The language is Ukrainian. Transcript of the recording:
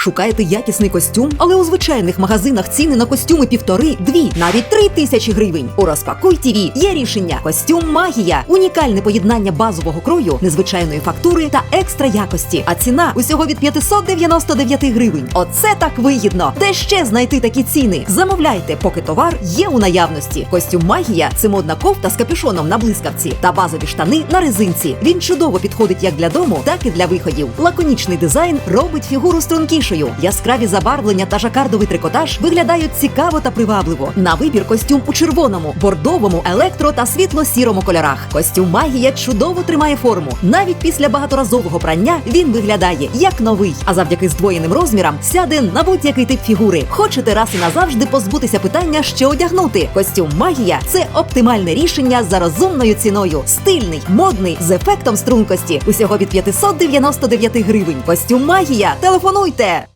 Шукаєте якісний костюм, але у звичайних магазинах ціни на костюми півтори, дві, навіть три тисячі гривень. У розпакуй ТІВІ є рішення. Костюм магія, унікальне поєднання базового крою, незвичайної фактури та екстра якості. А ціна усього від 599 гривень. Оце так вигідно. Де ще знайти такі ціни? Замовляйте, поки товар є у наявності. Костюм магія це модна кофта з капюшоном на блискавці та базові штани на резинці. Він чудово підходить як для дому, так і для виходів. Лаконічний дизайн робить фігуру стрункішою. Яскраві забарвлення та жакардовий трикотаж виглядають цікаво та привабливо. На вибір костюм у червоному, бордовому, електро та світло-сірому кольорах. Костюм магія чудово тримає форму. Навіть після багаторазового прання він виглядає як новий. А завдяки здвоєним розмірам сяде на будь-який тип фігури. Хочете раз і назавжди позбутися питання, що одягнути. Костюм магія це оптимальне рішення за розумною ціною. Стильний, модний, з ефектом стрункості. Усього від 599 гривень. Костюм магія. Телефонуйте!